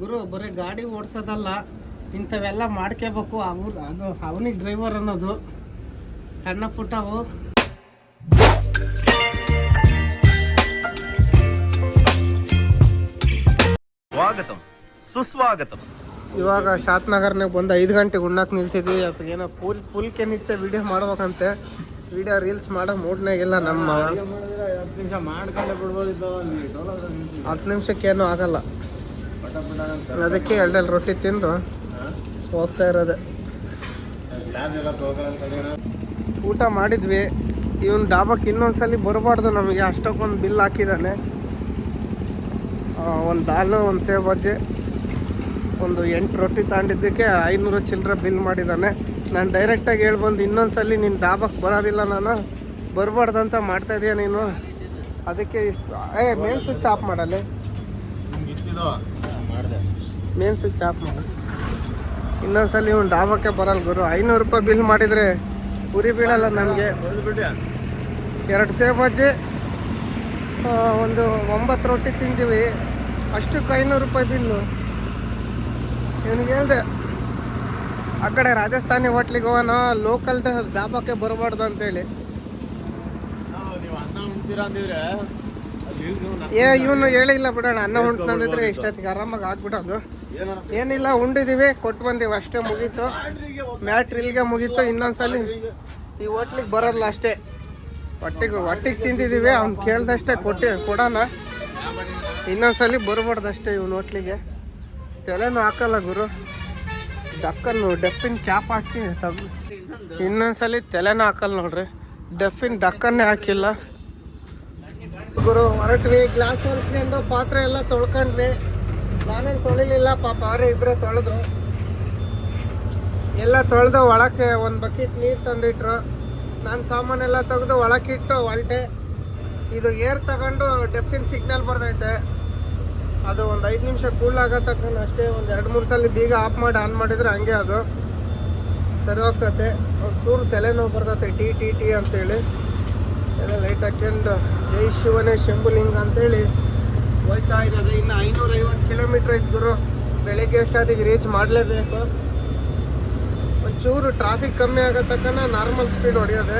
ಗುರು ಬರೀ ಗಾಡಿ ಓಡಿಸೋದಲ್ಲ ಇಂಥವೆಲ್ಲ ಮಾಡ್ಕೋಬೇಕು. ಅವ್ರು ಅದು ಅವನಿಗೆ ಡ್ರೈವರ್ ಅನ್ನೋದು ಸಣ್ಣ ಪುಟ್ಟವು. ಸ್ವಾಗತಂ. ಸುಸ್ವಾಗತಂ. ಇವಾಗ ಶಾತ್ನಗರ್ನಾಗ ಬಂದು ಐದು ಗಂಟೆಗೆ ಉಣ್ಣಾಕ್ ನಿಲ್ಸಿದ್ವಿ. ಏನೋ ಪುಲ್ ಪುಲ್ಕೆ ನಿಚ್ಚೆ ವಿಡಿಯೋ ಮಾಡ್ಬೇಕಂತೆ. ವಿಡಿಯೋ ರೀಲ್ಸ್ ಮಾಡೋ ಮೂಡ್ನಾಗಿಲ್ಲ ನಮ್ಮ ನಿಮಿಷ ಮಾಡ್ಕೊಂಡೆ ಬಿಡ್ಬೋದಿತ್ತು. ಹತ್ತು ನಿಮಿಷಕ್ಕೇನು ಆಗಲ್ಲ. ಅದಕ್ಕೆ ಎರಡೆರಡು ರೊಟ್ಟಿ ತಿಂದು ಹೋಗ್ತಾ ಇರೋದೆ. ಊಟ ಮಾಡಿದ್ವಿ. ಇವನ್ ಡಾಬಾಕ್ ಇನ್ನೊಂದ್ಸಲಿ ಬರಬಾರ್ದು ನಮಗೆ. ಅಷ್ಟಕ್ಕೊಂದು ಬಿಲ್ ಹಾಕಿದ್ದಾನೆ ಒಂದು ದಾಲು, ಒಂದು ಸೇವ್ ಬಜ್ಜಿ, ಒಂದು ಎಂಟು ರೊಟ್ಟಿ ತಗೊಂಡಿದ್ದಕ್ಕೆ ಐನೂರು ಚಿಲ್ಲರೆ ಬಿಲ್ ಮಾಡಿದ್ದಾನೆ ನಾನು ಡೈರೆಕ್ಟಾಗಿ ಹೇಳ್ಬಂದು ಇನ್ನೊಂದ್ಸಲಿ ನಿನ್ನ ಡಾಬಾಕ್ ಬರೋದಿಲ್ಲ ನಾನು. ಬರಬಾರ್ದಂತ ಮಾಡ್ತಾ ಇದೀಯ ನೀನು. ಅದಕ್ಕೆ ಇಷ್ಟು ಏ ಮೇನ್ ಸ್ವಿಚ್ ಆಫ್ ಮಾಡಲ್ಲಿ. ಮೇನ್ ಸ್ವಿಚ್ ಆಫ್ ಮಾಡು. ಇನ್ನೊಂದ್ಸಲ ಇವ್ನು ಡಾಬಕ್ಕೆ ಬರಲ್ಲ ಗುರು. ಐನೂರು ರೂಪಾಯಿ ಬಿಲ್ ಮಾಡಿದರೆ ಉರಿ ಬೀಳಲ್ಲ ನಮಗೆ. ಎರಡು ಸೇವ್ ಅಜ್ಜಿ ಒಂದು ಒಂಬತ್ತು ರೊಟ್ಟಿ ತಿಂದೀವಿ. ಅಷ್ಟಕ್ಕೆ ಐನೂರು ರೂಪಾಯಿ ಬಿಲ್ಲು ಇವನಿಗೆ ಹೇಳಿದೆ? ಆ ಕಡೆ ರಾಜಸ್ಥಾನಿ ಹೋಟ್ಲಿಗೆ ಹೋಗೋಣ ಲೋಕಲ್ ಡಾಬಾಕ್ಕೆ ಬರಬಾರ್ದು ಅಂತೇಳಿ. ಅಂದಿದ್ರೆ ಏ, ಇವನು ಹೇಳಿಲ್ಲ ಬಿಡೋಣ. ಅನ್ನ ಉಂಟಂದಿದ್ರೆ ಇಷ್ಟೊತ್ತಿಗೆ ಆರಾಮಾಗಿ ಏನಾರ ಏನಿಲ್ಲ, ಉಂಡಿದೀವಿ, ಕೊಟ್ಟು ಬಂದೀವಿ, ಅಷ್ಟೇ ಮುಗೀತು. ಮ್ಯಾಟ್ ಇಲ್ಲಿಗೆ ಮುಗೀತು, ಇನ್ನೊಂದ್ಸಲಿ ಈ ಹೋಟ್ಲಿಗೆ ಬರೋದಿಲ್ಲ ಅಷ್ಟೇ. ಹೊಟ್ಟಿಗೆ ಹೊಟ್ಟಿಗೆ ತಿಂದಿದ್ದೀವಿ ಅವ್ನು ಕೇಳ್ದಷ್ಟೇ ಕೊಟ್ಟು ಕೊಡೋಣ. ಇನ್ನೊಂದ್ಸಲಿ ಬರಬಾರ್ದು ಅಷ್ಟೇ ಇವ್ನ ಹೋಟ್ಲಿಗೆ. ತಲೆನೂ ಹಾಕಲ್ಲ ಗುರು. ಡಕ್ಕನ್ನು, ಡೆಫಿನ್ ಕ್ಯಾಪ್ ಹಾಕಿ ತಗ್ ಇನ್ನೊಂದ್ಸಲಿ ತಲೆನೂ ಹಾಕಲ್ಲ ನೋಡ್ರಿ. ಡೆಫಿನ್ ಡಕ್ಕನ್ನೇ ಹಾಕಿಲ್ಲ. ಗುರು, ಹೊರಟ್ವಿ ಗ್ಲಾಸ್ ಒರೆಸ್ಕೊಂಡು ಪಾತ್ರೆ ಎಲ್ಲ ತೊಳ್ಕೊಂಡ್ವಿ. ನಾನೇನು ತೊಳಿಲಿಲ್ಲ ಪಾಪ, ಅವರೇ ಇಬ್ಬರೇ ತೊಳೆದ್ರು. ಎಲ್ಲ ತೊಳೆದು ಒಳಕ್ಕೆ ಒಂದು ಬಕೆಟ್ ನೀರು ತಂದಿಟ್ರು. ನಾನು ಸಾಮಾನೆಲ್ಲ ತೆಗೆದು ಒಳಕ್ಕಿಟ್ಟು ಹೊಲ್ಟೆ ಇದು ಏರ್ ತಗೊಂಡು ಡೆಫಿನ್ ಸಿಗ್ನಲ್ ಬರ್ತೈತೆ ಅದು ಒಂದು ಐದು ನಿಮಿಷ ಕೂಲ್ ಆಗೋ ತಕ್ಕಂಡು ಅಷ್ಟೇ ಒಂದು ಎರಡು ಮೂರು ಸಲ ಬೀಗ ಆಫ್ ಮಾಡಿ ಆನ್ ಮಾಡಿದ್ರೆ ಹಂಗೆ ಅದು. ಸರಿ ಹೋಗ್ತತೆ. ಚೂರು ತಲೆನೋವು ಬರ್ತೈತೆ, ಟಿ ಟಿ ಟಿ ಅಂತೇಳಿ. ಎಲ್ಲ ಲೈಟ್ ಹಾಕ್ಯಂಡು, ಜೈ ಶಿವನೇ, ಶಂಭುಲಿಂಗ ಅಂತೇಳಿ. ಹೋಯ್ತಾ ಇರೋದು. ಇನ್ನು ಐನೂರ ಐವತ್ತು ಕಿಲೋಮೀಟ್ರ್ ಇದ್ರು ಬೆಳಗ್ಗೆ ಎಷ್ಟೊತ್ತಿಗೆ ರೀಚ್ ಮಾಡಲೇಬೇಕು. ಒಂಚೂರು ಟ್ರಾಫಿಕ್ ಕಮ್ಮಿ ಆಗೋ ತಕ್ಕನ ನಾರ್ಮಲ್ ಸ್ಪೀಡ್ ಹೊಡೆಯೋದೆ.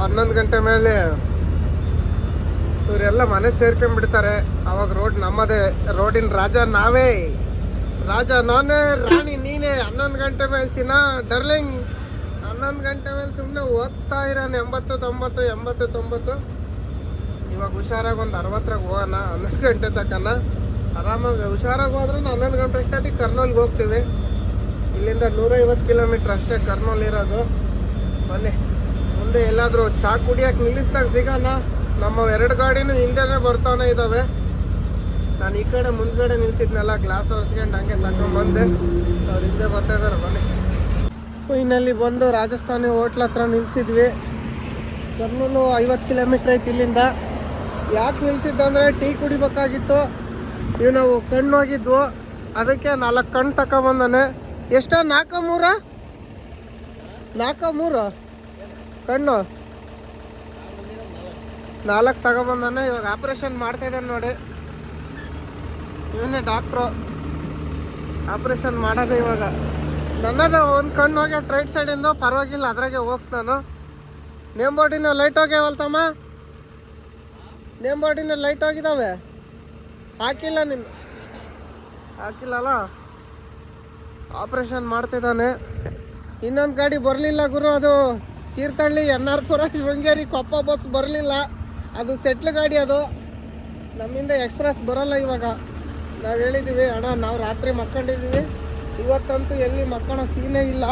ಹನ್ನೊಂದು ಗಂಟೆ ಮೇಲೆ ಇವರೆಲ್ಲ ಮನೆ ಸೇರ್ಕೊಂಡ್ಬಿಡ್ತಾರೆ. ಅವಾಗ ರೋಡ್ ನಮ್ಮದೇ. ರೋಡಿನ ರಾಜ ನಾವೇ. ರಾಜ ನಾನೇ, ರಾಣಿ ನೀನೇ. ಹನ್ನೊಂದು ಗಂಟೆ ಮೇಲೆ ಚಿನ್ನ ಡರ್ಲಿಂಗ್ ಹನ್ನೊಂದು ಗಂಟೆ ಮೇಲೆ ಸುಮ್ಮನೆ ಹೋಗ್ತಾ ಇರೋನು ಎಂಬತ್ತು ತೊಂಬತ್ತು ಎಂಬತ್ತು ತೊಂಬತ್ತು. ಇವಾಗ ಹುಷಾರಾಗಿ ಒಂದು ಅರವತ್ತರಾಗ ಹೋಗೋಣ, ಹನ್ನೊಂದು ಗಂಟೆ ತಕ್ಕನ ಆರಾಮಾಗಿ, ಹುಷಾರಾಗಿ ಹೋದ್ರೆ ಹನ್ನೊಂದು ಗಂಟೆ ಅಷ್ಟೊತ್ತಿಗೆ ಕರ್ನೂಲ್ಗೆ ಹೋಗ್ತೀವಿ. ಇಲ್ಲಿಂದ ನೂರೈವತ್ತು ಕಿಲೋಮೀಟ್ರ್ ಅಷ್ಟೇ ಕರ್ನೂಲ್ ಇರೋದು. ಬನ್ನಿ, ಮುಂದೆ ಎಲ್ಲಾದರೂ ಚಾ ಕುಡಿಯೋಕೆ ನಿಲ್ಲಿಸ್ದಾಗ ಸಿಗೋಣ. ನಮ್ಮ ಎರಡು ಗಾಡಿನೂ ಹಿಂದೆನೇ ಬರ್ತಾನೆ ಇದ್ದಾವೆ ನಾನು ಈ ಕಡೆ ಮುಂದ್ಗಡೆ ನಿಲ್ಸಿದ್ನಲ್ಲ ಗ್ಲಾಸ್ ಒರೆಸ್ಕೊಂಡು ಹಂಗೆ ತಗೊಂಡ್ಬಂದೆ ಅವ್ರು ಹಿಂದೆ ಬರ್ತಾ ಇದ್ದಾರೆ ಬನ್ನಿ. ಫೈನಲ್ಲಿ ಬಂದು ರಾಜಸ್ಥಾನಿ ಹೋಟ್ಲ್ ಹತ್ರ ನಿಲ್ಸಿದ್ವಿ. ಕರ್ನೂಲು ಐವತ್ತು ಕಿಲೋಮೀಟ್ರ್ ಐತಿ ಇಲ್ಲಿಂದ. ಯಾಕೆ ನಿಲ್ಸಿದ್ದು ಅಂದರೆ ಟೀ ಕುಡಿಬೇಕಾಗಿತ್ತು. ಇವು ನಾವು ಕಣ್ಣು ಹೋಗಿದ್ವು ಅದಕ್ಕೆ ನಾಲ್ಕು ಕಣ್ಣು ತಗೊಂಬಂದಾನೆ ಎಷ್ಟ ನಾಲ್ಕ ಮೂರ? ನಾಲ್ಕ ಮೂರು? ಕಣ್ಣು? ನಾಲ್ಕು ತಗೊಂಬಂದಾನೆ. ಇವಾಗ ಆಪ್ರೇಷನ್ ಮಾಡ್ತಾ ಇದ್ದಾನೆ ನೋಡಿ. ಇವನೇ ಡಾಕ್ಟ್ರು. ಆಪ್ರೇಷನ್ ಮಾಡೋದು ಇವಾಗ. ನನ್ನದು ಒಂದು ಕಣ್ಣು ಹೋಗ್ಯಾ ರೈಟ್ ಸೈಡಿಂದ. ಪರವಾಗಿಲ್ಲ, ಅದ್ರಾಗೆ ಹೋಗ್ತಾನು ನೇಮ್ ಬೋರ್ಡಿನ ಲೈಟ್ ಹೋಗ್ಯಾವಲ್ತಮ್ಮ? ನೇಮ್ ಬೋರ್ಡಿನ ಲೈಟ್ ಆಗಿದಾವೆ. ಹಾಕಿಲ್ಲ ನಿನ್ನ ಹಾಕಿಲ್ಲಲ್ಲ? ಆಪ್ರೇಷನ್ ಮಾಡ್ತಿದ್ದಾನೆ. ಇನ್ನೊಂದು ಗಾಡಿ ಬರಲಿಲ್ಲ ಗುರು, ಅದು ತೀರ್ಥಹಳ್ಳಿ ಎನ್ ಆರ್ ಪುರ ಶೃಂಗೇರಿ ಕೊಪ್ಪ ಬಸ್ ಬರಲಿಲ್ಲ. ಅದು ಸೆಟ್ಲ್ ಗಾಡಿ ಅದು. ನಮ್ಮಿಂದ ಎಕ್ಸ್ಪ್ರೆಸ್ ಬರೋಲ್ಲ ಇವಾಗ. ನಾವು ಹೇಳಿದ್ದೀವಿ ಅಣ್ಣ, ನಾವು ರಾತ್ರಿ ಮಕ್ಕೊಂಡಿದ್ದೀವಿ ಇವತ್ತಂತೂ ಎಲ್ಲಿ ಮಕ್ಕಳ ಸೀನೇ ಇಲ್ಲ.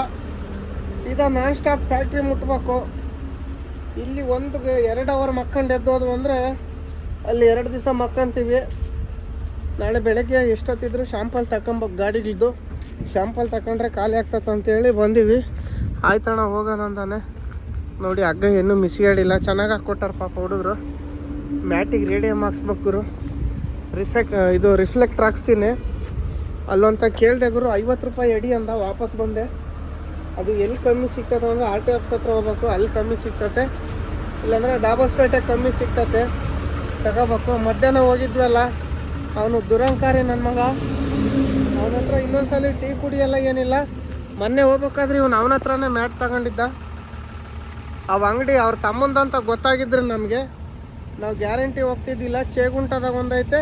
ಸೀದಾ ನಾನ್ ಸ್ಟಾಪ್ ಫ್ಯಾಕ್ಟ್ರಿ ಮುಟ್ಬೇಕು. ಇಲ್ಲಿ ಒಂದು ಎರಡು ಅವರ್ ಮಕ್ಕಂಡು ಎದ್ದೋದು ಅಂದರೆ ಅಲ್ಲಿ ಎರಡು ದಿವಸ ಮಕ್ಕಂತೀವಿ. ನಾಳೆ ಬೆಳಗ್ಗೆ ಎಷ್ಟೊತ್ತಿದ್ರು ಶಾಂಪಲ್ ತಗೊಂಬೇಕು ಗಾಡಿಗಳದ್ದು ಶಾಂಪಲ್ ತಗೊಂಡ್ರೆ ಖಾಲಿ ಆಗ್ತದೆ ಅಂತೇಳಿ ಬಂದೀವಿ. ಆಯ್ತಣ್ಣ ಹೋಗೋಣ ಅಂತಾನೆ ನೋಡಿ, ಹಗ್ಗ ಇನ್ನೂ ಮಿಸ್ಗಾಡಿಲ್ಲ. ಚೆನ್ನಾಗಿ ಹಾಕ್ಕೊಟ್ಟಾರ ಪಾಪ ಹುಡುಗರು. ಮ್ಯಾಟಿಗೆ ರೇಡಿಯಮ್ ಹಾಕ್ಸ್ಬೇಕು ರಿಫ್ಲೆಕ್ಟ್ ಇದು ರಿಫ್ಲೆಕ್ಟ್ ಹಾಕ್ಸ್ತೀನಿ. ಅಲ್ಲೊಂತ ಕೇಳಿದೆ ಗುರು, ಐವತ್ತು ರೂಪಾಯಿ ಎಡಿ ಅಂದ, ವಾಪಸ್ ಬಂದೆ. ಅದು ಎಲ್ಲಿ ಕಮ್ಮಿ ಸಿಗ್ತದೆ ಅಂದರೆ ಆರ್ ಟಿ ಆಫೀಸ್ ಹತ್ರ ಹೋಗ್ಬೇಕು. ಅಲ್ಲಿ ಕಮ್ಮಿ ಸಿಗ್ತತೆ. ಇಲ್ಲಾಂದರೆ ದಾಬಾಸ್ಪೇಟೆ ಕಮ್ಮಿ ಸಿಗ್ತತೆ. ತಗೋಬೇಕು. ಮಧ್ಯಾಹ್ನ ಹೋಗಿದ್ವಲ್ಲ ಅವನು ದುರಂಕಾರಿ ನನ್ನ ಮಗ. ಅವನ ಹತ್ರ ಇನ್ನೊಂದ್ಸಲಿ ಟೀ ಕುಡಿಯಲ್ಲ ಏನಿಲ್ಲ. ಮೊನ್ನೆ ಹೋಗ್ಬೇಕಾದ್ರೆ ಇವನು ಅವನ ಹತ್ರನೇ ಮ್ಯಾಟ್ ತಗೊಂಡಿದ್ದ. ಅವ ಅಂಗಡಿ ಅವ್ರ ತಮ್ಮಂದಂತ ಗೊತ್ತಾಗಿದ್ರೆ ನಮಗೆ. ನಾವು ಗ್ಯಾರಂಟಿ ಹೋಗ್ತಿದ್ದಿಲ್ಲ ಚೇಗುಂಟದಾಗ ಒಂದೈತೆ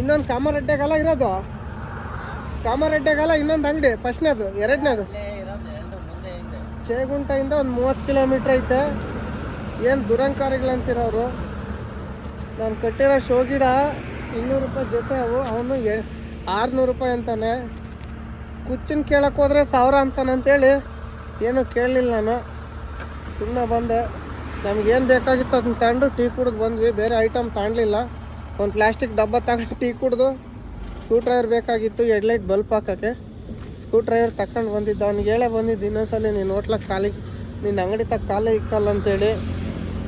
ಇನ್ನೊಂದು ಕಾಮರೆಡ್ಡೆಗಾಲ ಇರೋದು. ಕಾಮರೆಡ್ಡೆಗಾಲ ಇನ್ನೊಂದು ಅಂಗಡಿ ಫಸ್ಟ್ನೇದು ಎರಡನೇದು. ಚೇಗುಂಟದಿಂದ ಒಂದು ಮೂವತ್ತು ಕಿಲೋಮೀಟ್ರ್ ಐತೆ. ಏನು ದುರಂಕಾರಿಗಳಂತೀರ ಅವರು? ನಾನು ಕಟ್ಟಿರೋ ಶೋ ಗಿಡ ಇನ್ನೂರು ರೂಪಾಯಿ ಜೊತೆ ಅವು, ಅವನು ಎ ಆರುನೂರು ರೂಪಾಯಿ ಅಂತಾನೆ. ಕುಚ್ಚಿನ ಕೇಳಕ್ಕೆ ಹೋದ್ರೆ ಸಾವಿರ ಅಂತಾನಂತೇಳಿ ಏನು ಕೇಳಲಿಲ್ಲ ನಾನು. ಸುಮ್ಮನೆ ಬಂದೆ. ನಮಗೇನು ಬೇಕಾಗಿತ್ತು ಅದನ್ನ ತಗೊಂಡು ಟೀ ಕುಡಿದು ಬಂದ್ವಿ. ಬೇರೆ ಐಟಮ್ ತಗೊಳ್ಲಿಲ್ಲ ಒಂದು ಪ್ಲಾಸ್ಟಿಕ್ ಡಬ್ಬ ತಗೊಂಡು ಟೀ ಕುಡಿದು ಸ್ಕ್ರೂ ಡ್ರೈವರ್ ಬೇಕಾಗಿತ್ತು ಎಡ್ಲೈಟ್ ಬಲ್ಪ್ ಹಾಕೋಕ್ಕೆ. ಸ್ಕ್ರೂ ಡ್ರೈವರ್ ತಗೊಂಡು ಬಂದಿದ್ದ. ಅವ್ನಿಗೆ ಹೇಳೇ ಬಂದಿದ್ದು, ಇನ್ನೊಂದ್ಸಲಿ ನೀನು ಹೋಟ್ಲಕ್ಕೆ ಖಾಲಿ ನಿನ್ನ ಅಂಗಡಿ ತಗ ಖಾಲಿ ಇಕ್ಕಲ್ಲ ಅಂತೇಳಿ.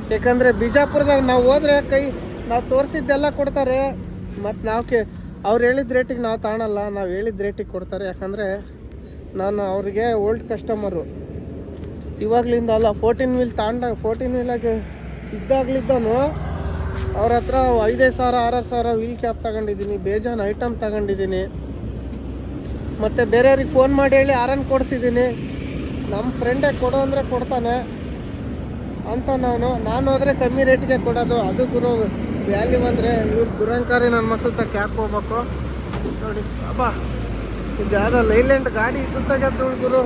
ಯಾಕಂದರೆ ಬಿಜಾಪುರದಾಗ ನಾವು ಹೋದ್ರೆ ಕೈ ನಾವು ತೋರಿಸಿದ್ದೆಲ್ಲ ಕೊಡ್ತಾರೆ. ಮತ್ತು ನಾವು ಕೇ, ಅವ್ರು ಹೇಳಿದ ರೇಟಿಗೆ ನಾವು ತಾಣಲ್ಲ, ನಾವು ಹೇಳಿದ ರೇಟಿಗೆ ಕೊಡ್ತಾರೆ. ಯಾಕಂದರೆ ನಾನು ಅವ್ರಿಗೆ ಓಲ್ಡ್ ಕಸ್ಟಮರು ಇವಾಗಲಿಂದ ಅಲ್ಲ ಫೋರ್ಟೀನ್ ವೀಲ್ ತಾಂಡ ಫೋರ್ಟೀನ್ ವೀಲಾಗೆ ಇದ್ದಾಗ್ಲಿದ್ದನು ಅವ್ರ ಹತ್ರ ಐದೈದು ಸಾವಿರ, ಆರಾರು ಸಾವಿರ ವೀಲ್ ಕ್ಯಾಪ್ ತಗೊಂಡಿದ್ದೀನಿ, ಬೇಜಾನ್ ಐಟಮ್ ತಗೊಂಡಿದ್ದೀನಿ. ಮತ್ತು ಬೇರೆಯವ್ರಿಗೆ ಫೋನ್ ಮಾಡಿ ಹೇಳಿ ಆರನ್ ಕೊಡಿಸಿದ್ದೀನಿ. ನಮ್ಮ ಫ್ರೆಂಡೇ ಕೊಡು ಅಂದರೆ ಕೊಡ್ತಾನೆ. ಅಂತ ನಾನು ನಾನು ಹೋದರೆ ಕಮ್ಮಿ ರೇಟ್ಗೆ ಕೊಡೋದು, ಅದು ಗುರು ವ್ಯಾಲ್ಯೂ ಬಂದರೆ ಇವ್ರು ದುರಂಕಾರಿ ನನ್ನ ಮಕ್ಳ ತ ಕ್ಯಾಪ್ ಹೋಗ್ಬೇಕು. ನೋಡಿ, ಅಬ್ಬಾ, ಇದು ಯಾವುದೋ ಲೈಲೆಂಟ್ ಗಾಡಿ ಇದ್ದಾಗ ಹುಡುಗರು. ಗುರು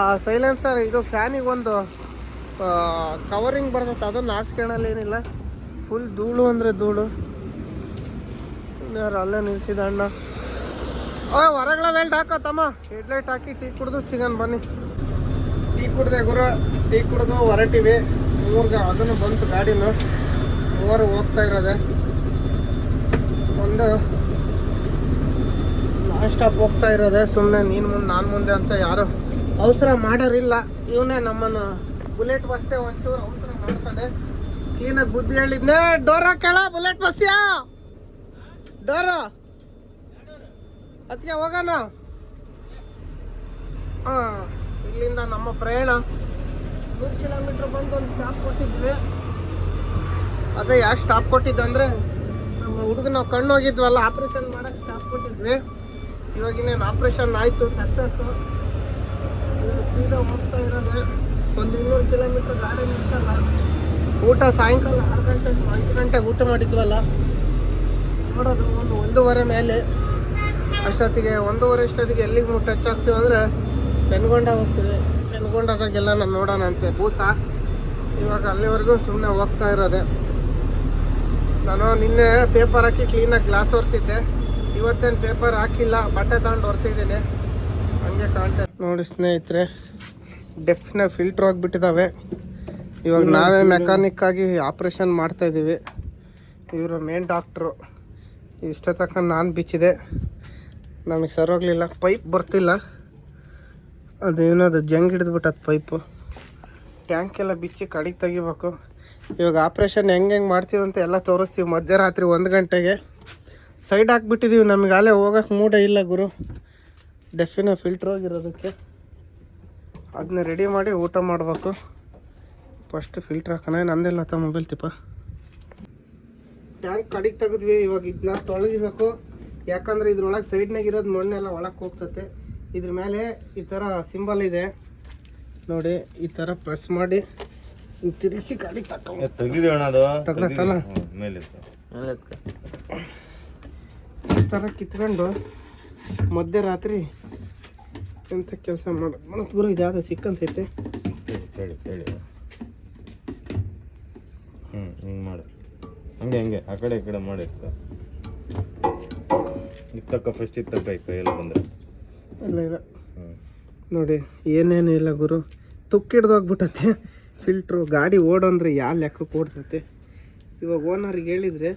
ಆ ಸೈಲೆನ್ಸರ್ ಇದು ಫ್ಯಾನಿಗೆ ಒಂದು ಕವರಿಂಗ್ ಬರ್ತೈತೆ, ಅದನ್ನು ಹಾಕ್ಸ್ಕೊಳ್ಳಲ್ಲ ಏನಿಲ್ಲ. ಫುಲ್ ಧೂಳು ಅಂದರೆ ಧೂಳು. ಯಾರು ಅಲ್ಲೇ ನಿಲ್ಸಿದ ಅಣ್ಣ. ಓ ಹೊರಗಳ ವೆಲ್ಟ್ ಹಾಕೋ ತಮ್ಮ. ಹೆಡ್ಲೈಟ್ ಹಾಕಿ ಟೀ ಕುಡಿದು ಸಿಗನ್ ಬನ್ನಿ. ಟೀ ಕುಡ್ದೆ ಗುರು, ಟೀ ಕುಡಿದು ಹೊರಟಿವಿ. ಮೂರ್ಗ ಅದನ್ನು ಬಂತು ಗಾಡಿನು. ಮೂವರು ಹೋಗ್ತಾ ಇರೋದೆ. ಒಂದು ನಾನ್ ಸ್ಟಾಪ್ ಹೋಗ್ತಾ ಇರೋದೆ. ಸುಮ್ಮನೆ ನೀನು ಮುಂದೆ, ನಾನು ಮುಂದೆ ಅಂತ ಯಾರು ಅವಸರ ಮಾಡೋರಿಲ್ಲ. ಇವನೇ ನಮ್ಮನ್ನು ಬುಲೆಟ್ ಬಸ್ಸೇ ಒಂಚೂರು ಅವಸರ ಮಾಡ್ತಾನೆ ಕ್ಲೀನಾಗಿ ಬುದ್ಧಿ ಹೇಳಿದ್ನೆ ಡೋರ ಕೇಳ, ಬುಲೆಟ್ ಬಸ್ಸಿಯಾ ಡೋರ. ಅದಕ್ಕೆ ಹೋಗೋಣ. ಹಾಂ, ಇಲ್ಲಿಂದ ನಮ್ಮ ಪ್ರಯಾಣ. ನೂರು ಕಿಲೋಮೀಟ್ರ್ ಬಂದು ಒಂದು ಸ್ಟಾಪ್ ಕೊಟ್ಟಿದ್ವಿ. ಅದೇ ಯಾಕೆ ಸ್ಟಾಪ್ ಕೊಟ್ಟಿದ್ದಂದ್ರೆ ನಮ್ಮ ಹುಡುಗ ನಾವು ಕಣ್ಣು ಹೋಗಿದ್ವಲ್ಲ ಆಪ್ರೇಷನ್ ಮಾಡಕ್ಕೆ ಸ್ಟಾಪ್ ಕೊಟ್ಟಿದ್ವಿ. ಇವಾಗ ಇನ್ನೇನು ಆಪ್ರೇಷನ್ ಆಯಿತು ಸಕ್ಸಸ್ಸು ಸೀದಾ ಹೋಗ್ತಾ ಇರೋದು. ಒಂದು ಇನ್ನೂರು ಕಿಲೋಮೀಟ್ರ್ ಗಾಡಿ ನಿಲ್ಸಲ್ಲ. ಊಟ ಸಾಯಂಕಾಲ ಆರು ಗಂಟೆ ಐದು ಗಂಟೆಗೆ ಊಟ ಮಾಡಿದ್ವಲ್ಲ. ನೋಡೋದು, ಒಂದು ಒಂದೂವರೆ ಮೇಲೆ. ಅಷ್ಟೊತ್ತಿಗೆ, ಒಂದೂವರೆ ಅಷ್ಟೊತ್ತಿಗೆ ಎಲ್ಲಿಗೆ ಟಚ್ ಆಗ್ತೀವಿ ಅಂದರೆ ಪೆನ್ಗೊಂಡ ಹೋಗ್ತೀವಿ. ಪೆನ್ಗೊಂಡದಾಗೆಲ್ಲ ನಾನು ನೋಡೋಣ ಅಂತೆ ಬೂಸ ಇವಾಗ ಅಲ್ಲಿವರೆಗೂ ಸುಮ್ಮನೆ ಹೋಗ್ತಾ ಇರೋದೆ. ನಾನು ನಿನ್ನೆ ಪೇಪರ್ ಹಾಕಿ ಕ್ಲೀನಾಗಿ ಗ್ಲಾಸ್ ಒರೆಸಿದ್ದೆ. ಇವತ್ತೇನು ಪೇಪರ್ ಹಾಕಿಲ್ಲ ಬಟ್ಟೆ ತಗೊಂಡು ಒರೆಸಿದ್ದೀನಿ. ಹಂಗೆ ಕಾಣ್ತಾ ನೋಡಿ ಸ್ನೇಹಿತರೆ ಡೆಫ್ನ ಫಿಲ್ಟ್ರ್ ಹೋಗ್ಬಿಟ್ಟಿದ್ದಾವೆ ಇವಾಗ ನಾವೇ ಮೆಕ್ಯಾನಿಕ್ ಆಗಿ ಆಪ್ರೇಷನ್ ಮಾಡ್ತಾ ಇದ್ದೀವಿ ಇವರು ಮೇನ್ ಡಾಕ್ಟ್ರು ಇಷ್ಟ ತಕ್ಕ ನಾನು ಬಿಚ್ಚಿದೆ. ನಮಗೆ ಸರೋಗ್ಲಿಲ್ಲ ಪೈಪ್ ಬರ್ತಿಲ್ಲ. ಅದು ಏನದು ಜಂಗ್ ಹಿಡಿದ್ಬಿಟ್ಟದ ಪೈಪು ಟ್ಯಾಂಕೆಲ್ಲ ಬಿಚ್ಚಿ ಕಡಿಗೆ ತೆಗಿಬೇಕು. ಇವಾಗ ಆಪ್ರೇಷನ್ ಹೆಂಗೆ ಹೆಂಗೆ ಮಾಡ್ತೀವಿ ಅಂತ ಎಲ್ಲ ತೋರಿಸ್ತೀವಿ. ಮಧ್ಯರಾತ್ರಿ ಒಂದು ಗಂಟೆಗೆ. ಸೈಡ್ ಹಾಕ್ಬಿಟ್ಟಿದ್ದೀವಿ ನಮಗೆ, ಅಲ್ಲೇ ಹೋಗೋಕ್ಕೆ ಮೂಡ ಇಲ್ಲ ಗುರು. ಡೆಫಿನ ಫಿಲ್ಟ್ರ್ ಹೋಗಿರೋದಕ್ಕೆ ಅದನ್ನ ರೆಡಿ ಮಾಡಿ ಊಟ ಮಾಡಬೇಕು. ಫಸ್ಟ್ ಫಿಲ್ಟ್ರ್ ಹಾಕೋಣ. ನಂದೆಲ್ಲ ತ ಮೊಬೈಲ್ ತಿಪ್ಪ. ಟ್ಯಾಂಕ್ ಕಡಿಗೆ ತೆಗೆದ್ವಿ, ಇವಾಗ ಇದನ್ನ ತೊಳೆದಿಬೇಕು ಯಾಕಂದರೆ ಇದ್ರೊಳಗೆ ಸೈಡ್ನಾಗ ಇರೋದು ಮಣ್ಣೆಲ್ಲ ಒಳಗೆ ಹೋಗ್ತತೆ. ಇದ್ರ ಮೇಲೆ ಈ ಥರ ಸಿಂಬಲ್ ಇದೆ. ನೋಡಿ, ಈ ಥರ ಪ್ರೆಸ್ ಮಾಡಿ. ತಿರುಗಿಸಿ ಗಾಡಿ ತಗೊಂಡು ತೆಗಿದು ಅಣ್ಣ ಅದು? ತೆಗ್ದತ್ತಲ್ಲ? ಹ್ಮ್, ಮೇಲೆ ಈ ಥರ ಕಿತ್ಕೊಂಡು ಮಧ್ಯರಾತ್ರಿ ಎಂಥ ಕೆಲಸ ಮಾಡ ಮತ್ತು ಗುರು ಇದು ಯಾವುದೋ ಸಿಕ್ಕಂತೈತೆ ತೇಳಿ ತೇಳಿ ಹ್ಞೂ ಹಿಂಗೆ ಮಾಡು. ಹಂಗೆ ಹಂಗೆ. ಆ ಕಡೆ ಈ ಕಡೆ ಮಾಡಿ ಇತ್ತ. ಇತ್ತಕ್ಕ ಫಸ್ಟ್ ಇತ್ತಕ್ಕ ಈ ಕೈ ಎಲ್ಲ ಬಂದ್ರೆ. ಇಲ್ಲ ಇಲ್ಲ ಹ್ಞೂ ನೋಡಿ ಏನೇನು ಇಲ್ಲ ಗುರು. ತುಕ್ಕಿಡ್ದು ಹೋಗ್ಬಿಟ್ಟತೆ ಫಿಲ್ಟ್ರು ಗಾಡಿ ಓಡಂದ್ರೆ ಯಾವ ಲೆಕ್ಕ ಓಡ್ತೈತೆ ಇವಾಗ ಓನರ್ಗೆ ಹೇಳಿದರೆ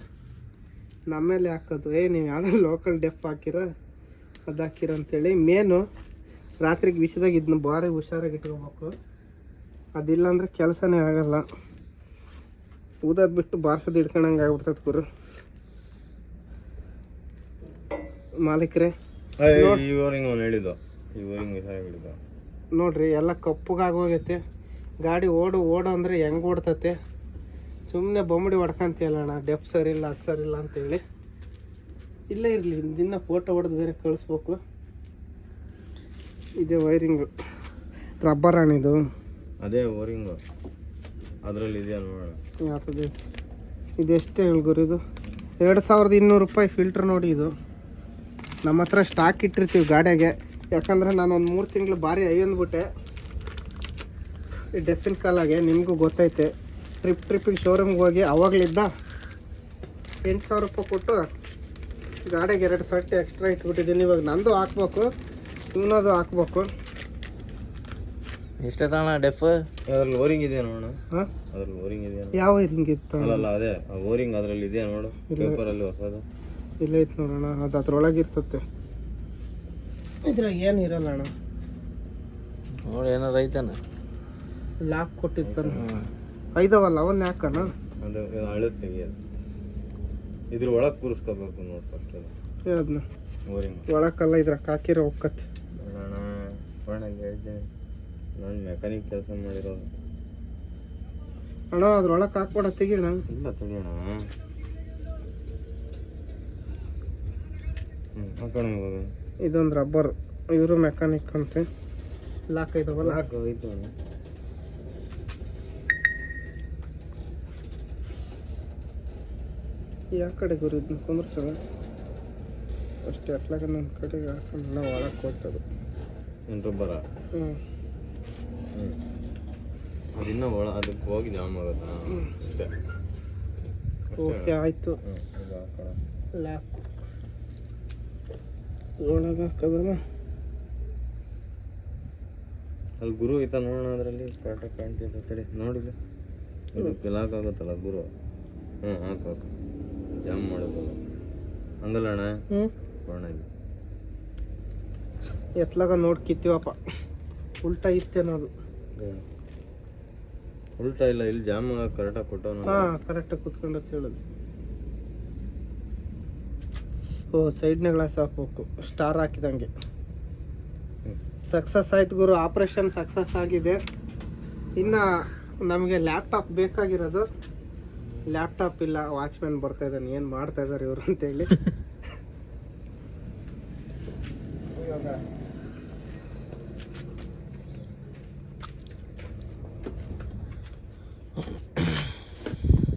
ನಮ್ಮೇಲೆ ಹಾಕೋದು. ಏ ನೀವು ಯಾವ್ದಾರು ಲೋಕಲ್ ಡೆಪ್ ಹಾಕಿರ ಅದು ಹಾಕಿರ ಅಂತೇಳಿ. ಮೇನು ರಾತ್ರಿಗೆ ವಿಷಯದಾಗ ಇದನ್ನ ಭಾರಿ ಹುಷಾರಾಗಿ ಇಟ್ಕೋಬೇಕು. ಅದಿಲ್ಲ ಅಂದ್ರೆ ಕೆಲಸನೇ ಆಗಲ್ಲ. ಊದೋದು ಬಿಟ್ಟು ಬಾರ್ಸೋದು ಹಿಡ್ಕೊಂಡಂಗೆ ಆಗ್ಬಿಡ್ತೈತೆ ಗುರು. ಮಾಲೀಕ್ರೆ ನೋಡ್ರಿ ಎಲ್ಲ ಕಪ್ಪಗಾಗೋಗೈತೆ ಗಾಡಿ ಓಡು ಓಡು ಅಂದರೆ ಹೆಂಗ್ ಓಡ್ತತೆ? ಸುಮ್ಮನೆ ಬೊಂಬಡಿ ಹೊಡ್ಕಂತೀಯಲ್ಲ ಅಣ್ಣ ಡೆಪ್ ಸರಿ ಇಲ್ಲ ಅದು ಸರಿ ಇಲ್ಲ ಅಂತೇಳಿ. ಇಲ್ಲೇ ಇರಲಿ ದಿನ ಫೋಟೋ ಹೊಡೆದು ಬೇರೆ ಕಳಿಸ್ಬೇಕು. ಇದೆ ವೈರಿಂಗು ರಬ್ಬರ್ ಇದು. ಅದೇ ವೈರಿಂಗು ಅದರಲ್ಲಿ ಇದೆಯಾ ಇದು ಇದೆಷ್ಟು ಹೇಳ್ಗುರು ಇದು? ಎರಡು ಸಾವಿರದ ಇನ್ನೂರು ರೂಪಾಯಿ ಫಿಲ್ಟ್ರ್ ನೋಡಿ ಇದು. ನಮ್ಮ ಹತ್ರ ಸ್ಟಾಕ್ ಇಟ್ಟಿರ್ತೀವಿ ಗಾಡಿಯಾಗೆ ಯಾಕಂದ್ರೆ ನಾನು ಒಂದು ಮೂರು ತಿಂಗಳು ಭಾರಿ ಐ ಈ ಡೆಫಿನ್ ಕಾಲಾಗೆ ನಿಮಗೂ ಗೊತ್ತೈತೆ. ಟ್ರಿಪ್ ಟ್ರಿಪ್ಪಿಗೆ ಶೋರೂಮ್ಗೆ ಹೋಗಿ ಅವಾಗಲಿದ್ದ ಎಂಟು ಸಾವಿರ ರೂಪಾಯಿ ಕೊಟ್ಟು ಗಾಡಿಗೆ ಎರಡು ಸರ್ಟ್ ಎಕ್ಸ್ಟ್ರಾ ಇಟ್ಬಿಟ್ಟಿದ್ದೀನಿ. ಇವಾಗ ನಂದು ಹಾಕ್ಬೇಕು ಇನ್ನೊಂದು ಹಾಕ್ಬೇಕು. ಎಷ್ಟೇ ತಾಣ ಡೆಫ್? ಅದ್ರಲ್ಲಿ ಓರಿಂಗ್ ಇದೆಯಾ ನೋಡೋಣ ಹಾಂ? ಅದ್ರಲ್ಲಿ ಓರಿಂಗ್ ಇದೆಯಾ ಯಾವ ಹಿಂಗೆ ಇತ್ತು? ಅಲ್ಲಲ್ಲ ಅದೇ ಆ ಓರಿಂಗ್ ಅದ್ರಲ್ಲಿ ಇದೆಯಾ ನೋಡು. ಪೇಪರಲ್ಲಿ ಹೊಸದು. ಇಲ್ಲ ಇತ್ತು ನೋಡೋಣ ಅದು ಅದ್ರೊಳಗೆ ಇರ್ತತೆ. ಇದ್ರಾಗ ಏನು ಇರಲ್ಲ ಅಣ್ಣ. ನೋಡಿ ಏನಾರು ಐತಾನ? ಲಾಕ್ ಕೊಟ್ಟಿರ್ತಾನೆ ಐದವಲ್ಲ ಅವನ್ನ ಯಾಕನ? ಅದು ಅಳದ್ ತೆಗಿಯೋದು ಇದ್ರ ಒಳಗೆ ಕೂರಿಸ್ಕೋಬೇಕು ನೋಡಿ ಫಸ್ಟ್ ಅದು. ಅದನ್ನ ಓರಿಂಗ್ ಒಳಕಲ್ಲ ಇದ್ರಾಗ ಹಾಕಿರೋ ಒಕ್ಕತ್ತೆ. ಅಣ್ಣ ಹೇಳ್ತೀನಿ. ನಾನು ಮೆಕ್ಯಾನಿಕ್ ಕೆಲಸ ಮಾಡಿರೋದು. ಅಣ್ಣ ಅದ್ರೊಳಗೆ ಹಾಕ್ಬೇಡ ತೆಗಿಣ ಇಲ್ಲ ತೆಗಿಯೋಣ. ಇದೊಂದು ರಬ್ಬರ್ ಇವರು ಮೆಕ್ಯಾನಿಕ್ ಅಂತೆ. ಲಾಕ್ ಐತವಲ್ಲ? ಹಾಕು ಹೋಯ್ತು ಯಾವ ಕಡೆ ಗುರು? ಇದನ್ನ ಕುಂದ್ರಸಲ್ಲ ಅಷ್ಟೇ ಅಟ್ಲಾಗ ನನ್ನ ಕಡೆಗೆ ಹಾಕೊಂಡು ಒಳಕ್ಕೆ ಒಳಗೆ ಕೊಟ್ಟದು ಏನು ಬರ ಹ್ಞೂ ಅದಿನ್ನ ಒಳ ಅದಕ್ಕೆ ಹೋಗಿ ಜಾಮ್ ಆಗುತ್ತೆ ಅಷ್ಟೇ. ಓಕೆ ಆಯಿತು. ಲ್ಯಾಪ್ ಒಳಗೆ ಹಾಕದಲ್ಲ ಅಲ್ಲಿ ಗುರು ಐತ ನೋಡೋಣ ಅದರಲ್ಲಿ ಕರೆಕ್ಟಾಗಿ ಕಾಣ್ತಿದ್ದ ತಡಿ ನೋಡಿಲ್ಲ ಇದಕ್ಕೆ ಲಾಕ್ ಆಗುತ್ತಲ್ಲ ಗುರು? ಹ್ಞೂ ಹಾಕು ಹಾಕು. ಜಾಮ್ ಮಾಡಬಹುದು ಹಂಗಲ್ಲ ಅಣ್ಣ? ಹ್ಞೂ ಎತ್ಲಾಗ ನೋಡಿ ಕಿತ್ತೀವಪ್ಪ. ಉಲ್ಟಾ ಇತ್ತೇನೋದು ಅದು. ಉಲ್ಟಾ ಇಲ್ಲ ಇಲ್ಲಿ ಜಾಮ್ ಕರೆಕ್ಟಾಗಿ ಕೊಟ್ಟವನು ಹಾಂ ಕರೆಕ್ಟಾಗಿ ಕುತ್ಕೊಂಡು ಹೇಳೋದು. ಓ ಸೈಡ್ನ ಗ್ಲಾಸ್ ಹಾಕ್ಬೇಕು. ಸ್ಟಾರ್ ಹಾಕಿದಂಗೆ. ಸಕ್ಸಸ್ ಆಯ್ತು ಗುರು. ಆಪರೇಷನ್ ಸಕ್ಸಸ್ ಆಗಿದೆ. ಇನ್ನ ನಮಗೆ ಲ್ಯಾಪ್ಟಾಪ್ ಬೇಕಾಗಿರೋದು. ಲ್ಯಾಪ್ಟಾಪ್ ಇಲ್ಲ ವಾಚ್ಮ್ಯಾನ್ ಬರ್ತಾ ಇದ್ದಾನೆ ಏನು ಮಾಡ್ತಾ ಇದ್ದಾರೆ ಇವರು ಅಂತೇಳಿ ಇವಾಗ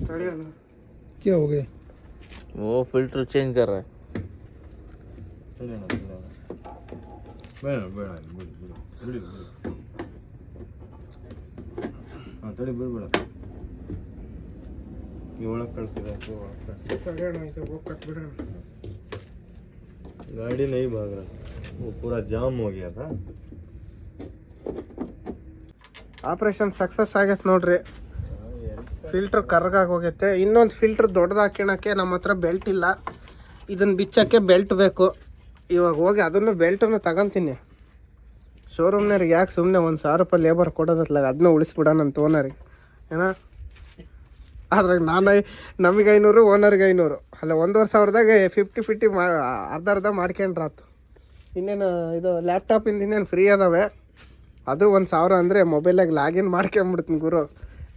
ತಡೆಯೋಣ क्या हो गए वो फिल्टर चेंज कर रहा है ಬೇಡ ಬೇಡ ಏಳಕ್ಕೆ ಗಾಡಿ ನೈ ಭಾಗ್ರ. ಪೂರಾ ಜಾಮ್ ಹೋಗ್ಯದ ಆಪರೇಷನ್ ಸಕ್ಸಸ್ ಆಗೈತೆ ನೋಡ್ರಿ. ಫಿಲ್ಟರ್ ಕರ್ಗಾಗಿ ಹೋಗೈತೆ. ಇನ್ನೊಂದು ಫಿಲ್ಟರ್ ದೊಡ್ಡದು ಹಾಕೋಣಕ್ಕೆ ನಮ್ಮ ಹತ್ರ ಬೆಲ್ಟ್ ಇಲ್ಲ. ಇದನ್ನು ಬಿಚ್ಚಕ್ಕೆ ಬೆಲ್ಟ್ ಬೇಕು. ಇವಾಗ ಹೋಗಿ ಅದನ್ನು ಬೆಲ್ಟನ್ನು ತಗೊಂತೀನಿ. ಶೋರೂಮ್ನವ್ರಿಗೆ ಯಾಕೆ ಸುಮ್ಮನೆ ಒಂದು ಸಾವಿರ ರೂಪಾಯಿ ಲೇಬರ್ ಕೊಡೋದತ್ಲಾಗ ಅದನ್ನ ಉಳಿಸ್ಬಿಡೋಣ ಅಂತ ಓನರಿಗೆ ಏನಾ? ಅದ್ರಾಗ ನಾನು, ನಮಗೆ ಐನೂರು, ಓನರ್ಗೆ ಐನೂರು. ಅಲ್ಲ ಒಂದೂವರೆ ಸಾವಿರದಾಗ ಫಿಫ್ಟಿ ಫಿಫ್ಟಿ ಮಾ, ಅರ್ಧ ಅರ್ಧ ಮಾಡ್ಕೊಂಡ್ರಾತು. ಇನ್ನೇನು, ಇದು ಲ್ಯಾಪ್ಟಾಪಿಂದ ಇನ್ನೇನು ಫ್ರೀ ಅದಾವೆ. ಅದು ಒಂದು ಸಾವಿರ ಅಂದರೆ ಮೊಬೈಲಾಗಿ ಲಾಗಿನ್ ಮಾಡ್ಕೊಂಬಿಡ್ತೀನಿ ಗುರು.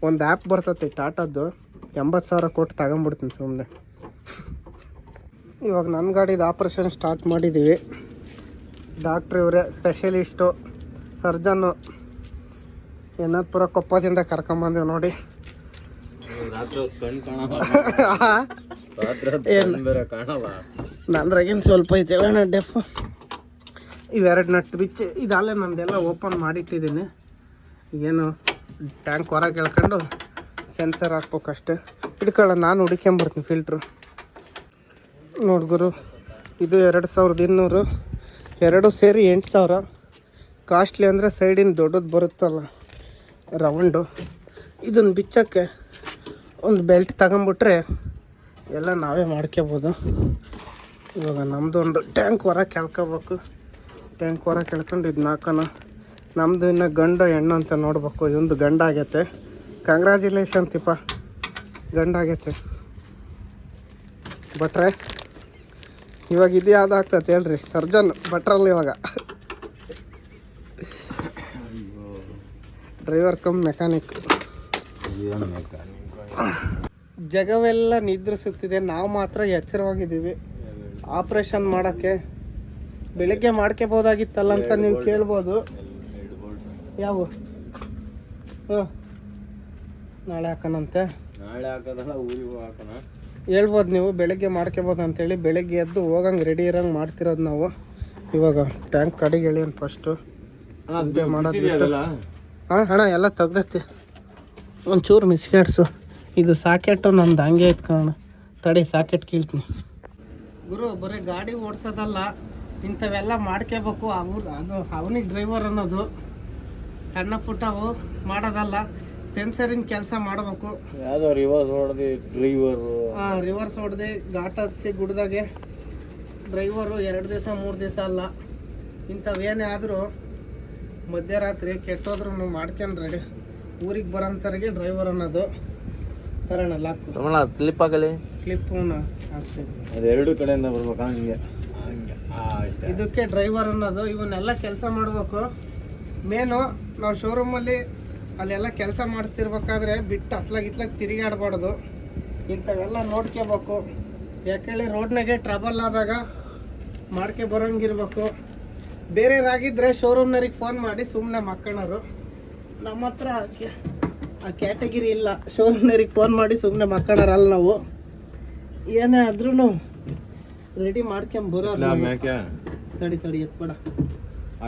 ಒಂದು ಆ್ಯಪ್ ಬರ್ತತಿ, ಟಾಟಾದ್ದು. ಎಂಬತ್ತು ಸಾವಿರ ಕೊಟ್ಟು ತಗೊಂಬಿಡ್ತೀನಿ ಸುಮ್ಮನೆ ಇವಾಗ ನನ್ನ ಗಾಡಿದು ಆಪ್ರೇಷನ್ ಸ್ಟಾರ್ಟ್ ಮಾಡಿದ್ದೀವಿ ಡಾಕ್ಟ್ರ್ ಇವರೇ ಸ್ಪೆಷಲಿಸ್ಟು ಸರ್ಜನ್ನು ಎನ್ನತ್ಪುರ ಕೊಪ್ಪದಿಂದ ಕರ್ಕೊಂಬಂದೇವು ನೋಡಿ. ನಂದ್ರಾಗಿನ ಸ್ವಲ್ಪ ಐತೆ ಹೇಳೋಣ ಡೆಫ್ ಇವೆರಡು ನಟ್ ಬಿಚ್ಚಿ ಇದಲ್ಲೇ ನಂದೆಲ್ಲ ಓಪನ್ ಮಾಡಿಟ್ಟಿದ್ದೀನಿ. ಏನು ಟ್ಯಾಂಕ್ ಹೊರಗೆ ಹೇಳ್ಕೊಂಡು ಸೆನ್ಸರ್ ಹಾಕ್ಬೇಕು ಅಷ್ಟೇ. ಹಿಡ್ಕೊಳ್ಳ ನಾನು ಹುಡ್ಕೊಂಬರ್ತೀನಿ ಫಿಲ್ಟ್ರು ನೋಡ್ಗುರು ಇದು ಎರಡು ಸಾವಿರದ ಇನ್ನೂರು ಎರಡು ಸೇರಿ ಎಂಟು ಸಾವಿರ. ಕಾಸ್ಟ್ಲಿ ಅಂದರೆ ಸೈಡಿನ ದೊಡ್ಡದು ಬರುತ್ತಲ್ಲ ರೌಂಡು ಇದನ್ನು ಬಿಚ್ಚೋಕ್ಕೆ ಒಂದು ಬೆಲ್ಟ್ ತಗೊಂಬಿಟ್ರೆ ಎಲ್ಲ ನಾವೇ ಮಾಡ್ಕೋಬೋದು. ಇವಾಗ ನಮ್ಮದು ಒಂದು ಟ್ಯಾಂಕ್ ಹೊರ ಕೆಳ್ಕೋಬೇಕು. ಟ್ಯಾಂಕ್ ಹೊರ ಕೆಳ್ಕೊಂಡು ಇದು ನಾಲ್ಕನ ನಮ್ಮದು ಇನ್ನು ಗಂಡು ಹೆಣ್ಣು ಅಂತ ನೋಡ್ಬೇಕು. ಇವಂದು ಗಂಡ ಆಗೈತೆ. ಕಂಗ್ರ್ಯಾಚುಲೇಷನ್ ತಿಪ್ಪ. ಗಂಡ ಆಗೈತೆ. ಭಟ್ರೆ ಇವಾಗ ಇದು ಯಾವ್ದು ಆಗ್ತೈತೆ ಹೇಳ್ರಿ. ಸರ್ಜನ್ ಭಟ್ರಲ್ಲಿ ಇವಾಗ. ಡ್ರೈವರ್ ಕಮ್ ಮೆಕ್ಯಾನಿಕ್ ಜಗವೆಲ್ಲ ನಿದ್ರಿಸುತ್ತಿದೆ. ನಾವು ಮಾತ್ರ ಎಚ್ಚರವಾಗಿದ್ದೀವಿ. ಆಪ್ರೇಷನ್ ಮಾಡೋಕ್ಕೆ ಬೆಳಿಗ್ಗೆ ಮಾಡ್ಕೋಬೋದಾಗಿತ್ತಲ್ಲ ಅಂತ ನೀವು ಕೇಳ್ಬೋದು. ಯಾವ? ಹಾಂ. ನಾಳೆ ಹಾಕನಂತೆ ನಾಳೆ ಹಾಕೋದಲ್ಲ ಊರಿಗೆ ಹಾಕೋಣ. ಹೇಳ್ಬೋದು ನೀವು ಬೆಳಗ್ಗೆ ಮಾಡ್ಕೋಬೋದು ಅಂತೇಳಿ. ಬೆಳಗ್ಗೆ ಎದ್ದು ಹೋಗಂಗೆ ರೆಡಿ ಇರೋಂಗೆ ಮಾಡ್ತಿರೋದು ನಾವು. ಇವಾಗ ಟ್ಯಾಂಕ್ ಕಡೆಗೆ ಹೇಳಿ ಅಂತ ಫಸ್ಟು ಮಾಡೋದು. ಹಾಂ ಅಣ್ಣ ಎಲ್ಲ ತೆಗ್ದೈತಿ. ಒಂಚೂರು ಮಿಸ್ಕೆಟ್ಸು ಇದು ಸಾಕೆಟ್ ನಂದು ಹಂಗೆ ಐತೆ ಕಣ ತಡಿ ಸಾಕೆಟ್ ಕೀಳ್ತೀನಿ. ಗುರು ಬರೀ ಗಾಡಿ ಓಡಿಸೋದಲ್ಲ ಇಂಥವೆಲ್ಲ ಮಾಡ್ಕೋಬೇಕು. ಅವ್ರು ಅದು ಅವನಿಗೆ ಡ್ರೈವರ್ ಅನ್ನೋದು ಸಣ್ಣ ಪುಟ್ಟವು ಮಾಡೋದಲ್ಲ ಸೆನ್ಸರಿನ ಕೆಲಸ ಮಾಡಬೇಕು. ಯಾವುದೋ ರಿವರ್ಸ್ ಹೊಡೆದು ಡ್ರೈವರು ರಿವರ್ಸ್ ಹೊಡೆದು ಘಾಟ್ ಹತ್ಸಿ ಗುಡ್ದಾಗೆ ಡ್ರೈವರು ಎರಡು ದಿವಸ ಮೂರು ದಿವಸ ಅಲ್ಲ. ಇಂಥವೇನೇ ಆದರೂ ಮಧ್ಯರಾತ್ರಿ ಕೆಟ್ಟೋದ್ರೂ ಮಾಡ್ಕೊಂಡ್ರೆ ರೆಡಿ ಊರಿಗೆ ಬರೋಂಥವ್ರಿಗೆ ಡ್ರೈವರ್ ಅನ್ನೋದು. ತರೋಣ ಲಾಕು ರಮಣ ಕ್ಲಿಪ್ ಆಗಲಿ ಕ್ಲಿಪ್ ಹಾಕ್ತೀವಿ ಅದು ಎರಡು ಕಡೆಯಿಂದ ಬರ್ಬೇಕು? ಹಂಗೆ. ಹಂಗೆ. ಆ, ಇಷ್ಟ. ಇದಕ್ಕೆ ಡ್ರೈವರ್ ಅನ್ನೋದು ಇವನ್ನೆಲ್ಲ ಕೆಲಸ ಮಾಡಬೇಕು. ಮೇನು ನಾವು ಶೋರೂಮಲ್ಲಿ ಅಲ್ಲೆಲ್ಲ ಕೆಲಸ ಮಾಡಿಸ್ತಿರ್ಬೇಕಾದ್ರೆ ಬಿಟ್ಟು ಹತ್ಲಾಗ ಇತ್ಲಾಗ ತಿರುಗಾಡಬಾರ್ದು ಇಂಥವೆಲ್ಲ ನೋಡ್ಕೋಬೇಕು ಯಾಕೇಳಿ ರೋಡ್ನಾಗೆ ಟ್ರಬಲ್ ಆದಾಗ ಮಾಡ್ಕೆ ಬರೋಂಗಿರ್ಬೇಕು. ಬೇರೆಯವರಾಗಿದ್ದರೆ ಶೋರೂಮ್ನವ್ರಿಗೆ ಫೋನ್ ಮಾಡಿ ಸುಮ್ಮನೆ ಮಕ್ಕಳರು. ನಮ್ಮ ಹತ್ರ ಕ್ಯಾ- ಆ ಕ್ಯಾಟಗಿರಿ ಇಲ್ಲ. ಶೋರೂಮ್ನವ್ರಿಗೆ ಫೋನ್ ಮಾಡಿ ಸುಮ್ಮನೆ ಮಕ್ಕಳರಲ್ಲ ನಾವು. ಏನೇ ಆದ್ರೂ ರೆಡಿ ಮಾಡ್ಕೊಂಬರೋದು ತಡಿ ತಡಿ ಎತ್ಬೇಡ.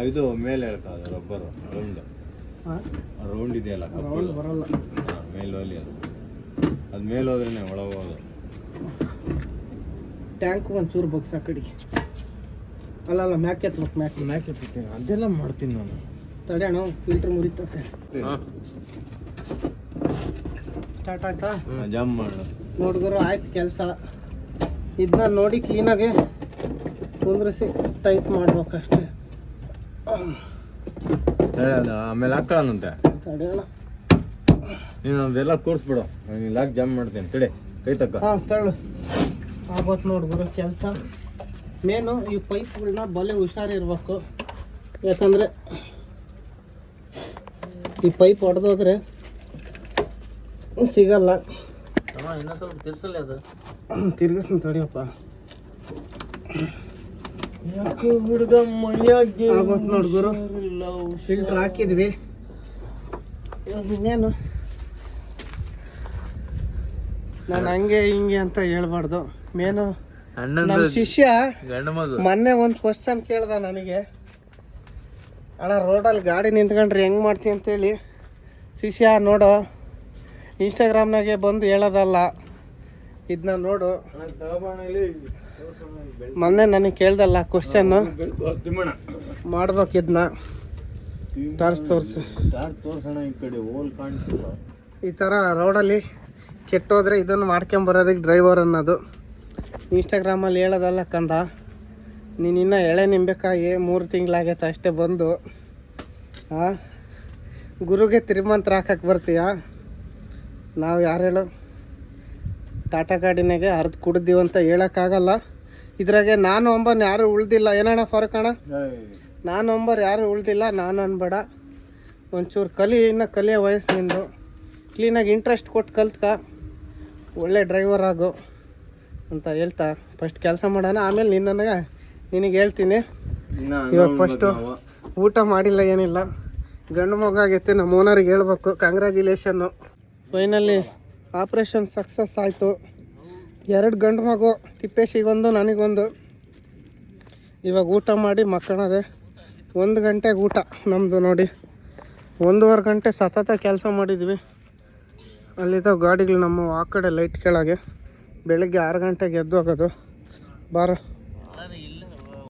ಇದು ಮೇಲೆ ಹೇಳ್ತಾರೆ ರಬ್ಬರು ರೌಂಡ್ ಹಾಂ ರೌಂಡ್ ಇದೆಯಲ್ಲ ರೌಂಡ್ ಬರಲ್ಲ. ಮೇಲೆ ಹೋಲಿ ಅದು. ಅದು ಮೇಲೆ ಹೋದ್ರೇನೆ ಒಳಗೆ ಹೋಗೋದು ಟ್ಯಾಂಕ್ ಒಂಚೂರು ಬಗ್ಸ ಕಡೆಗೆ. ಅಲ್ಲ ಅಲ್ಲ ಮ್ಯಾಕ್ ಎತ್ಬೇಕು ಮ್ಯಾಕ್. ಮ್ಯಾಕೆ ಎತ್ತೀನಿ ಅದೆಲ್ಲ ಮಾಡ್ತೀನಿ ನಾನು. ತಡಿ ಅಣ್ಣ ಫಿಲ್ಟರ್ ಮುರಿತತೆ. ಸ್ಟಾರ್ಟ್ ಆಯ್ತಾ? ಜಮ್ ಮಾಡು. ನೋಡಿದ್ರು ಆಯ್ತು ಕೆಲಸ. ಇದನ್ನ ನೋಡಿ ಕ್ಲೀನಾಗಿ ಕುಂದ್ರಿಸಿ ಟೈಪ್ ಮಾಡ್ಬೇಕಷ್ಟೇ. ಆಮೇಲೆ ಹಾಕೊಳ್ಳೋಣಂತೆ ತಡೆಯೋಣ ನೀನು ಅದೆಲ್ಲ ಕೂರಿಸ್ಬಿಡು. ನಾನು ಇಲ್ಲ ಜಾಮ್ ಮಾಡ್ತೀನಿ. ತಡಿ ಕೈ ತಕ್ಕ. ಹಾಂ ತಳ್ಳು. ಆಗೋತ್ ನೋಡ್ಬಿಡು ಕೆಲಸ. ಮೇನು ಈ ಪೈಪ್ಗಳನ್ನ ಬಲೆ ಹುಷಾರಿರ್ಬೇಕು ಯಾಕಂದರೆ ಈ ಪೈಪ್ ಹೊಡೆದೋದ್ರೆ ಸಿಗಲ್ಲ. ಇನ್ನೂ ಸ್ವಲ್ಪ ತಿರ್ಸಲ್ಲ ಅದು. ತಿರ್ಗಿಸ್ತೀನಿ ತಡಿಯಪ್ಪ ಹುಡುಗ ಮೈಯಾಗೆ ಆಗೋತ್ ನೋಡ್ ಗುರು. ಫಿಲ್ಟರ್ ಹಾಕಿದ್ವಿ. ಇನ್ನೇನು? ನಾನು ಹಂಗೆ ಹಿಂಗೆ ಅಂತ ಹೇಳ್ಬಾರ್ದು. ಮೇನು ಅಣ್ಣನ ನಮ್ಮ ಶಿಷ್ಯ ಮೊನ್ನೆ ಒಂದು ಕ್ವಶನ್ ಕೇಳ್ದ ನನಗೆ. ಅಣ್ಣ ರೋಡಲ್ಲಿ ಗಾಡಿ ನಿಂತ್ಕೊಂಡ್ರಿ ಹೆಂಗೆ ಮಾಡ್ತಿ ಅಂತೇಳಿ ಶಿಷ್ಯ ನೋಡು. ಇನ್ಸ್ಟಾಗ್ರಾಮ್ನಾಗೆ ಬಂದು ಹೇಳೋದಲ್ಲ. ಇದನ್ನ ನೋಡು. ಮೊನ್ನೆ ನನಗೆ ಕೇಳ್ದಲ್ಲ ಕ್ವಶನ್ನು ಮಾಡ್ಬೇಕು ಇದನ್ನ ಟಾರ್ಚ್ ತೋರಿಸು. ಈ ಥರ ರೋಡಲ್ಲಿ ಕೆಟ್ಟೋದ್ರೆ ಇದನ್ನು ಮಾಡ್ಕೊಂಬರೋದಕ್ಕೆ ಡ್ರೈವರ್ ಅನ್ನೋದು. ಇನ್ಸ್ಟಾಗ್ರಾಮಲ್ಲಿ ಹೇಳೋದಲ್ಲ ಕಂದ. ನೀನು ಇನ್ನೂ ಎಳೆ ನಿಂಬೆಕಾಯಿ ಮೂರು ತಿಂಗಳಾಗೈತೆ ಅಷ್ಟೇ ಬಂದು. ಹಾಂ ಗುರುಗೆ ತಿರುಮಂತ್ರ ಹಾಕಕ್ಕೆ ಬರ್ತೀಯ? ನಾವು ಯಾರು ಹೇಳು? ಟಾಟಾ ಗಾಡಿನಾಗೆ ಕುಡಿದೀವಿ ಅಂತ ಹೇಳೋಕ್ಕಾಗಲ್ಲ. ಇದ್ರಾಗೆ ನಾನು ಒಂಬರ್ ಯಾರು ಉಳ್ದಿಲ್ಲ. ಏನಣ್ಣ ಫರಕ್ ಅಣ್ಣ? ನಾನು ಒಂಬರ್ ಯಾರು ಉಳ್ದಿಲ್ಲ, ನಾನು ಅನ್ಬೇಡ. ಒಂಚೂರು ಕಲಿ, ಇನ್ನು ಕಲಿಯೋ ವಯಸ್ಸು ನಿಂದು. ಕ್ಲೀನಾಗಿ ಇಂಟ್ರೆಸ್ಟ್ ಕೊಟ್ಟು ಕಲ್ತ್ಕ. ಒಳ್ಳೆ ಡ್ರೈವರ್ ಆಗು ಅಂತ ಹೇಳ್ತಾ. ಫಸ್ಟ್ ಕೆಲಸ ಮಾಡೋಣ, ಆಮೇಲೆ ನಿನ್ನ ನಿನಗೆ ಹೇಳ್ತೀನಿ. ಇವಾಗ ಫಸ್ಟು ಊಟ ಮಾಡಿಲ್ಲ ಏನಿಲ್ಲ. ಗಂಡು ಮಗ ಆಗೈತೆ ನಮ್ಮ ಓನರಿಗೆ ಹೇಳ್ಬೇಕು. ಕಂಗ್ರ್ಯಾಚುಲೇಷನ್ನು ಫೈನಲಿ ಆಪ್ರೇಷನ್ ಸಕ್ಸಸ್ ಆಯಿತು. ಎರಡು ಗಂಡು ಮಗು ತಿಪ್ಪೇಶಿಗೊಂದು ನನಗೊಂದು. ಇವಾಗ ಊಟ ಮಾಡಿ ಮಕ್ಕಳದೆ. ಒಂದು ಗಂಟೆಗೆ ಊಟ ನಮ್ಮದು ನೋಡಿ. ಒಂದೂವರೆ ಗಂಟೆ ಸತತ ಕೆಲಸ ಮಾಡಿದ್ವಿ. ಅಲ್ಲಿದ್ದಾವೆ ಗಾಡಿಗಳು ನಮ್ಮ ಆ ಕಡೆ ಲೈಟ್ ಕೆಳಗೆ. ಬೆಳಗ್ಗೆ ಆರು ಗಂಟೆಗೆ ಎದ್ದು ಹೋಗೋದು. ಬಾರ.